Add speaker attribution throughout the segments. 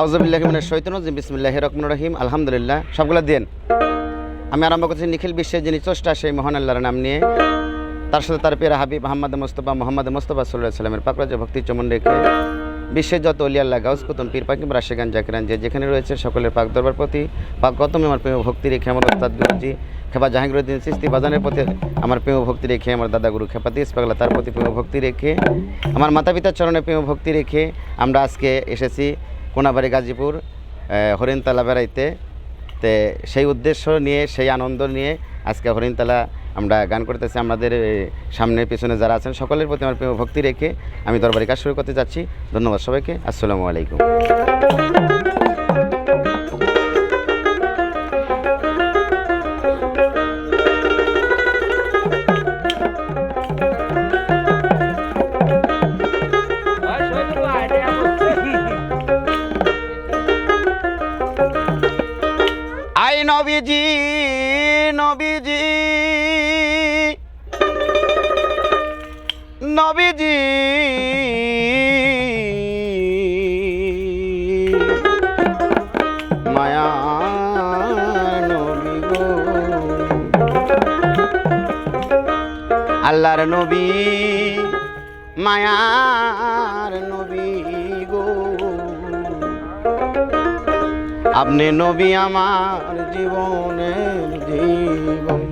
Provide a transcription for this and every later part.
Speaker 1: আউজবিল্লাহিমিনের শৈতনজিম বিসমিল্লাহ রহমান রহিম, আলহামদুলিল্লাহ, সবগুলো দেন আমি আরম্ভ করছি নিখিল বিশ্বের যিনি চষ্টা সেই মহান আল্লাহর নাম নিয়ে। তার সাথে তার পেরা হাবিব মোহাম্মদ মোস্তফা মোহাম্মদ মোস্তফা সাল্লাহ সাল্লামের পাকরাজে ভক্তি চমন রেখে বিশ্বের যত অলিয়াল্লাহ গাউস কুতুম, পীর পাকিম রাশেগান জাকিরান যে যেখানে রয়েছে, সকলের পাক দরবার প্রতি, পাক গতম আমার প্রেম ভক্তি রেখে আমার ওস্তাদ গুরুজি খেপা জাহাঙ্গীরুদ্দিন সিস্তি বাজানের প্রতি আমার প্রেম ভক্তি রেখে আমার দাদা গুরু খেপা পাগলা, তার প্রতি প্রেম ভক্তি রেখে, আমার মাতা পিতার চরণে প্রেম ভক্তি রেখে আমরা আজকে এসেছি কোনাবাড়ি গাজীপুর হরিণতলা বেড়াইতে। তে সেই উদ্দেশ্য নিয়ে, সেই আনন্দ নিয়ে আজকে হরিণতলা আমরা গান করতেছি। আমাদের সামনে পিছনে যারা আছেন সকলের প্রতি আমার ভক্তি রেখে আমি দরবারি কাজ শুরু করতে যাচ্ছি। ধন্যবাদ সবাইকে। আসসালামু আলাইকুম। নবীজি নবীজি। নবীজি। মায়া গো। আল্লাহর নবী মায়ার নবী গো। আপনি নবী আমার জীবনের জীবন।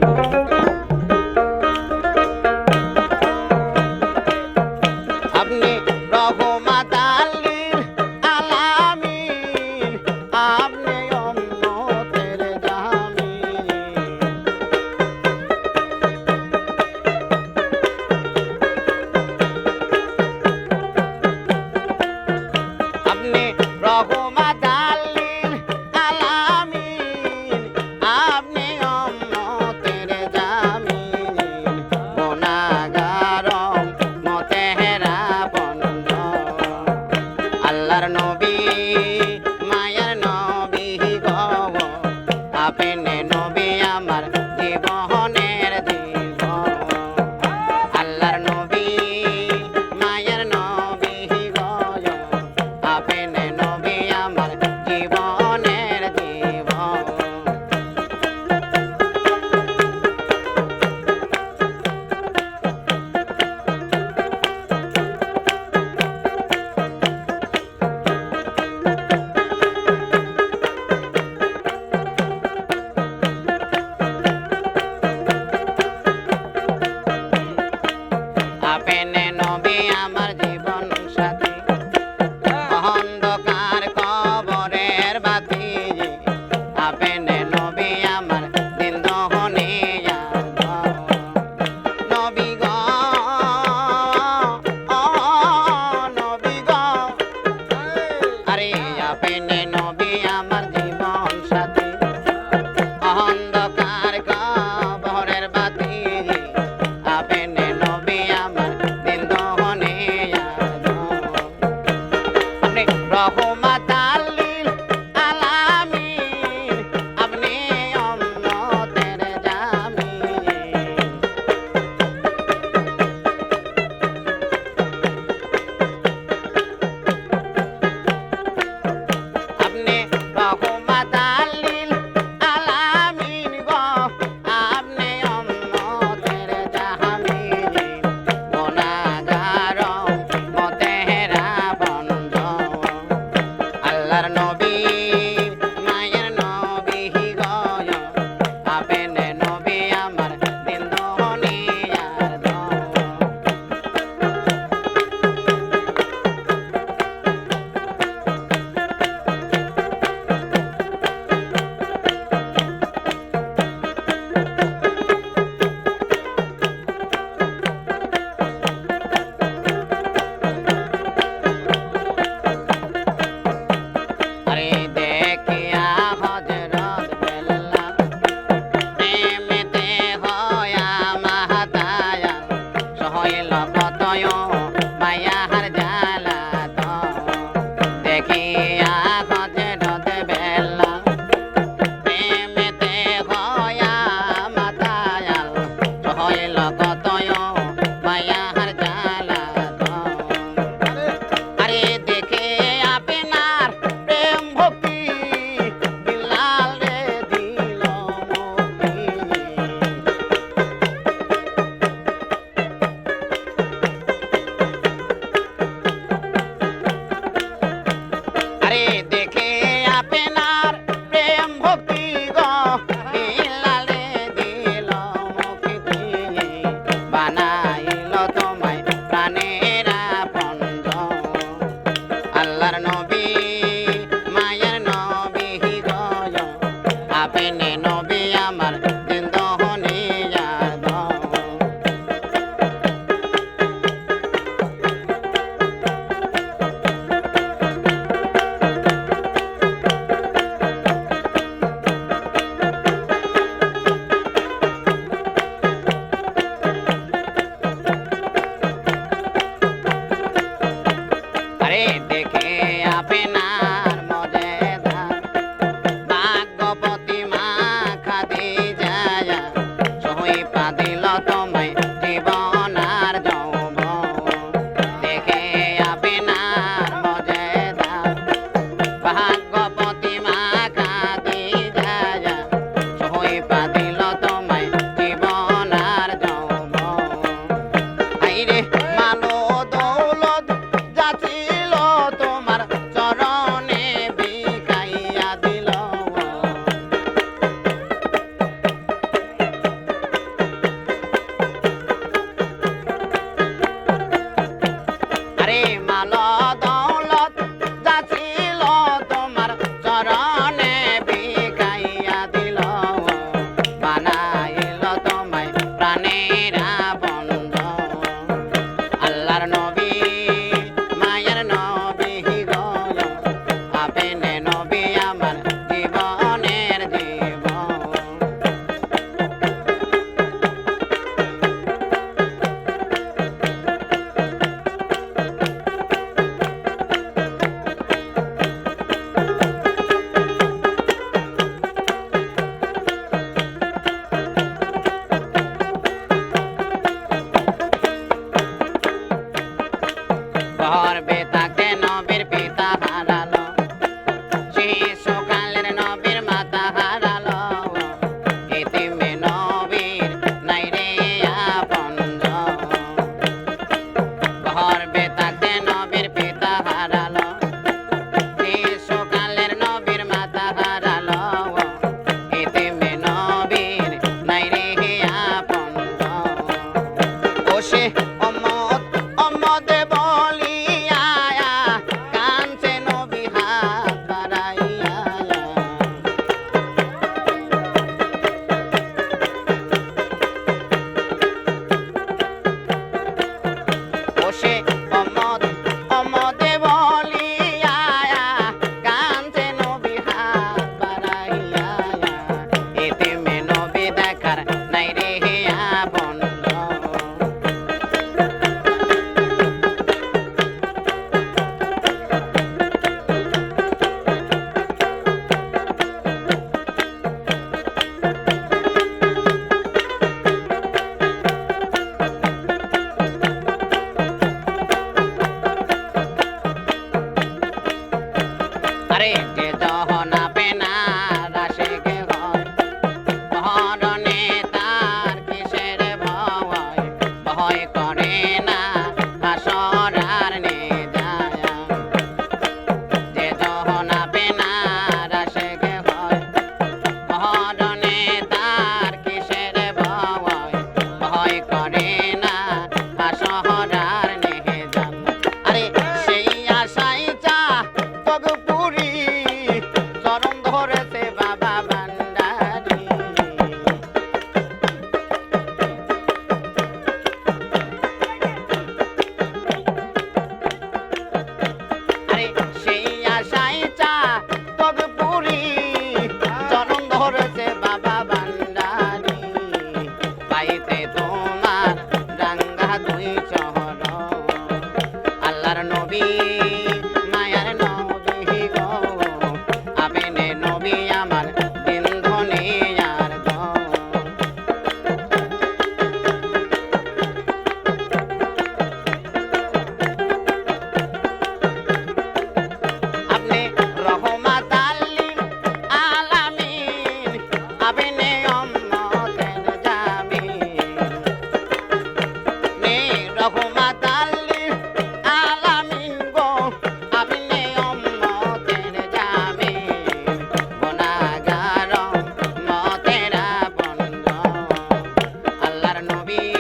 Speaker 1: নবী